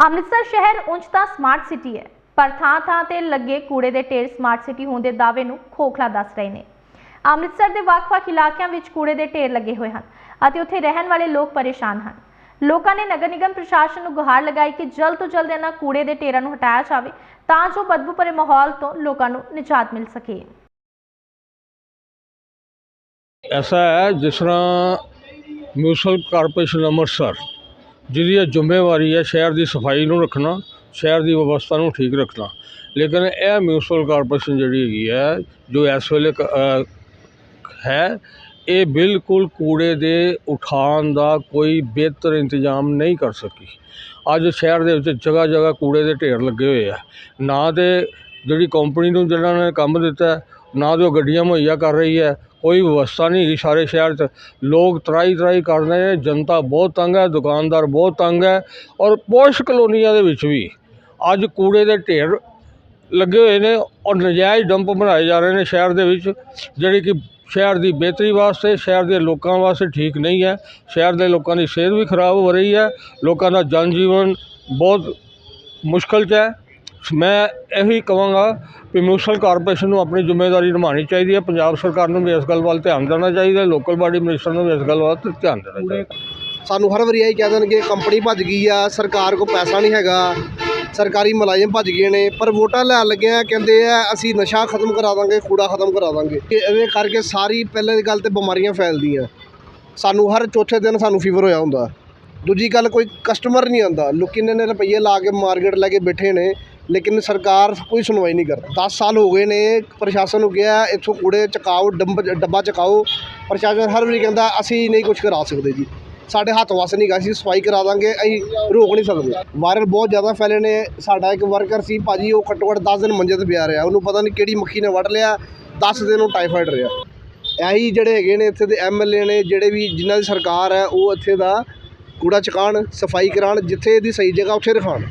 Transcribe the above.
ਅੰਮ੍ਰਿਤਸਰ ਸ਼ਹਿਰ ਉਂਝ ਤਾਂ ਸਮਾਰਟ ਸਿਟੀ ਹੈ, ਪਰ ਥਾਂ-ਥਾਂ ਤੇ ਲੱਗੇ ਕੂੜੇ ਦੇ ਢੇਰ ਸਮਾਰਟ ਸਿਟੀ ਹੋਣ ਦੇ ਦਾਅਵੇ ਨੂੰ ਖੋਖਲਾ ਦੱਸ ਰਹੇ ਨੇ। ਅੰਮ੍ਰਿਤਸਰ ਦੇ ਵੱਖ-ਵੱਖ ਇਲਾਕਿਆਂ ਵਿੱਚ ਕੂੜੇ ਦੇ ਢੇਰ ਲੱਗੇ ਹੋਏ ਹਨ ਅਤੇ ਉੱਥੇ ਰਹਿਣ ਵਾਲੇ ਲੋਕ ਪਰੇਸ਼ਾਨ ਹਨ। ਲੋਕਾਂ ਨੇ ਨਗਰ ਨਿਗਮ ਪ੍ਰਸ਼ਾਸਨ ਨੂੰ ਗੁਹਾਰ ਲਗਾਈ ਕਿ ਜਲਦ ਤੋਂ ਜਲਦ ਇਹਨਾਂ ਕੂੜੇ ਦੇ ਢੇਰਾਂ ਨੂੰ ਹਟਾਇਆ ਜਾਵੇ ਤਾਂ ਜੋ ਬਦਬੂ ਭਰੇ ਮਾਹੌਲ ਤੋਂ ਲੋਕਾਂ ਨੂੰ ਨਿਜਾਤ ਮਿਲ ਸਕੇ। ਐਸਾ ਹੈ ਜਿਸ ਤਰ੍ਹਾਂ ਮਿਊਨਿਸਪਲ ਕਾਰਪੋਰੇਸ਼ਨ ਅੰਮ੍ਰਿਤਸਰ ਜਿਹਦੀ ਇਹ ਜ਼ਿੰਮੇਵਾਰੀ ਹੈ ਸ਼ਹਿਰ ਦੀ ਸਫ਼ਾਈ ਨੂੰ ਰੱਖਣਾ, ਸ਼ਹਿਰ ਦੀ ਵਿਵਸਥਾ ਨੂੰ ਠੀਕ ਰੱਖਣਾ। ਲੇਕਿਨ ਇਹ ਮਿਊਂਸਪਲ ਕਾਰਪੋਰੇਸ਼ਨ ਜਿਹੜੀ ਹੈਗੀ ਹੈ, ਜੋ ਇਸ ਵੇਲੇ ਕ- ਹੈ, ਇਹ ਬਿਲਕੁਲ ਕੂੜੇ ਦੇ ਉਠਾਉਣ ਦਾ ਕੋਈ ਬਿਹਤਰ ਇੰਤਜ਼ਾਮ ਨਹੀਂ ਕਰ ਸਕੀ। ਅੱਜ ਸ਼ਹਿਰ ਦੇ ਵਿੱਚ ਜਗ੍ਹਾ ਜਗ੍ਹਾ ਕੂੜੇ ਦੇ ਢੇਰ ਲੱਗੇ ਹੋਏ ਆ। ਨਾ ਤੇ ਜਿਹੜੀ ਕੰਪਨੀ ਨੂੰ ਜਿਹਨਾਂ ਨੇ ਕੰਮ ਦਿੱਤਾ ਨਾ ਤੇ ਉਹ ਗੱਡੀਆਂ ਮੁਹੱਈਆ ਕਰ ਰਹੀ ਹੈ, ਕੋਈ ਵਿਵਸਥਾ ਨਹੀਂ ਹੈਗੀ ਸਾਰੇ ਸ਼ਹਿਰ 'ਚ। ਲੋਕ ਤਰਾਈ ਤਰਾਈ ਕਰ ਰਹੇ ਨੇ ਜਨਤਾ ਬਹੁਤ ਤੰਗ ਹੈ, ਦੁਕਾਨਦਾਰ ਬਹੁਤ ਤੰਗ ਹੈ ਔਰ ਪੋਸ਼ ਕਲੋਨੀਆਂ ਦੇ ਵਿੱਚ ਵੀ। ਅੱਜ ਕੂੜੇ ਦੇ ਢੇਰ ਲੱਗੇ ਹੋਏ ਨੇ ਔਰ ਨਜਾਇਜ਼ ਡੰਪ ਬਣਾਏ ਜਾ ਰਹੇ ਨੇ ਸ਼ਹਿਰ ਦੇ ਵਿੱਚ, ਜਿਹੜੀ ਕਿ ਸ਼ਹਿਰ ਦੀ ਬਿਹਤਰੀ ਵਾਸਤੇ, ਸ਼ਹਿਰ ਦੇ ਲੋਕਾਂ ਵਾਸਤੇ ਠੀਕ ਨਹੀਂ ਹੈ। ਸ਼ਹਿਰ ਦੇ ਲੋਕਾਂ ਦੀ ਸਿਹਤ ਵੀ ਖਰਾਬ ਹੋ ਰਹੀ ਹੈ। ਲੋਕਾਂ ਦਾ ਜਨ ਜੀਵਨ ਬਹੁਤ ਮੁਸ਼ਕਲ 'ਚ ਹੈ। ਮੈਂ ਇਹੀ ਕਹਾਂਗਾ ਕਿ ਮਿਊਨਿਸਪਲ ਕਾਰਪੋਰੇਸ਼ਨ ਨੂੰ ਆਪਣੀ ਜ਼ਿੰਮੇਵਾਰੀ ਨਿਭਾਉਣੀ ਚਾਹੀਦੀ ਹੈ। ਪੰਜਾਬ ਸਰਕਾਰ ਨੂੰ ਵੀ ਇਸ ਗੱਲ ਵੱਲ ਧਿਆਨ ਦੇਣਾ ਚਾਹੀਦਾ ਲੋਕਲ ਬਾਡੀ ਮਿਨਿਸਟਰ ਨੂੰ ਵੀ ਇਸ ਗੱਲ ਵੱਲ ਧਿਆਨ ਦੇਣਾ ਚਾਹੀਦਾ ਸਾਨੂੰ ਹਰ ਵਾਰੀ ਇਹੀ ਕਹਿ ਦੇਣਗੇ ਕੰਪਨੀ ਭੱਜ ਗਈ ਆ ਸਰਕਾਰ ਕੋਲ ਪੈਸਾ ਨਹੀਂ ਹੈਗਾ ਸਰਕਾਰੀ ਮੁਲਾਜ਼ਮ ਭੱਜ ਗਏ ਨੇ ਪਰ ਵੋਟਾਂ ਲੈਣ ਲੱਗਿਆ ਕਹਿੰਦੇ ਆ ਅਸੀਂ ਨਸ਼ਾ ਖਤਮ ਕਰਾ ਦਾਂਗੇ ਕੂੜਾ ਖਤਮ ਕਰਾ ਦਾਂਗੇ। ਕਿ ਇਹਦੇ ਕਰਕੇ ਸਾਰੀ ਪਹਿਲੇ ਦੀ ਗੱਲ ਤੇ ਬਿਮਾਰੀਆਂ ਫੈਲਦੀਆਂ। ਸਾਨੂੰ ਹਰ ਚੌਥੇ ਦਿਨ ਸਾਨੂੰ ਫੀਵਰ ਹੋਇਆ ਹੁੰਦਾ। ਦੂਜੀ ਗੱਲ ਕੋਈ ਕਸਟਮਰ ਨਹੀਂ ਆਉਂਦਾ। ਲੋਕੀ ਨੇ ਨੇ ਰੁਪਈਏ ਲਾ ਕੇ ਮਾਰਕੀਟ ਲੈ ਕੇ ਬੈਠੇ ਨੇ ਲੇਕਿਨ ਸਰਕਾਰ ਕੋਈ ਸੁਣਵਾਈ ਨਹੀਂ ਕਰਦੀ 10 ਸਾਲ ਹੋ ਗਏ ਨੇ, ਪ੍ਰਸ਼ਾਸਨ ਨੂੰ ਕਿਹਾ, ਇੱਥੋਂ ਕੂੜੇ ਚਕਾਓ, ਡੰਬ, ਡੱਬਾ ਚਕਾਓ। ਪ੍ਰਸ਼ਾਸਨ ਹਰ ਵਾਰੀ ਕਹਿੰਦਾ, ਅਸੀਂ ਨਹੀਂ ਕੁਝ ਕਰਾ ਸਕਦੇ ਜੀ। ਸਾਡੇ ਹੱਥ ਵਸ ਨਹੀਂ ਗਾ, ਅਸੀਂ ਸਫ਼ਾਈ ਕਰਾ ਦਾਂਗੇ, ਅਸੀਂ ਰੋਕ ਨਹੀਂ ਸਕਦੇ। ਵਾਇਰਲ ਬਹੁਤ ਜ਼ਿਆਦਾ ਫੈਲੇ ਨੇ। ਸਾਡਾ ਇੱਕ ਵਰਕਰ ਸੀ ਭਾਜੀ, ਉਹ ਘੱਟੋ ਘੱਟ 10 ਦਿਨ ਮੰਜੇ ਤੇ ਪਿਆ ਰਿਹਾ। ਉਹਨੂੰ ਪਤਾ ਨਹੀਂ ਕਿਹੜੀ ਮੱਖੀ ਨੇ ਵੱਢ ਲਿਆ 10 ਦਿਨ ਉਹ ਟਾਈਫਾਇਡ ਰਿਹਾ। ਇਹੀ ਜਿਹੜੇ ਹੈਗੇ ਨੇ ਇੱਥੇ ਦੇ ਐਮਐਲਏ ਨੇ, ਜਿਹੜੇ ਵੀ ਜਿਨ੍ਹਾਂ ਦੀ ਸਰਕਾਰ ਹੈ, ਉਹ ਇੱਥੇ ਦਾ ਕੂੜਾ ਚਕਾਉਣ, ਸਫ਼ਾਈ ਕਰਾਉਣ, ਜਿੱਥੇ ਇਹਦੀ ਸਹੀ ਜਗ੍ਹਾ ਉੱਥੇ ਰਖਾਉਣ।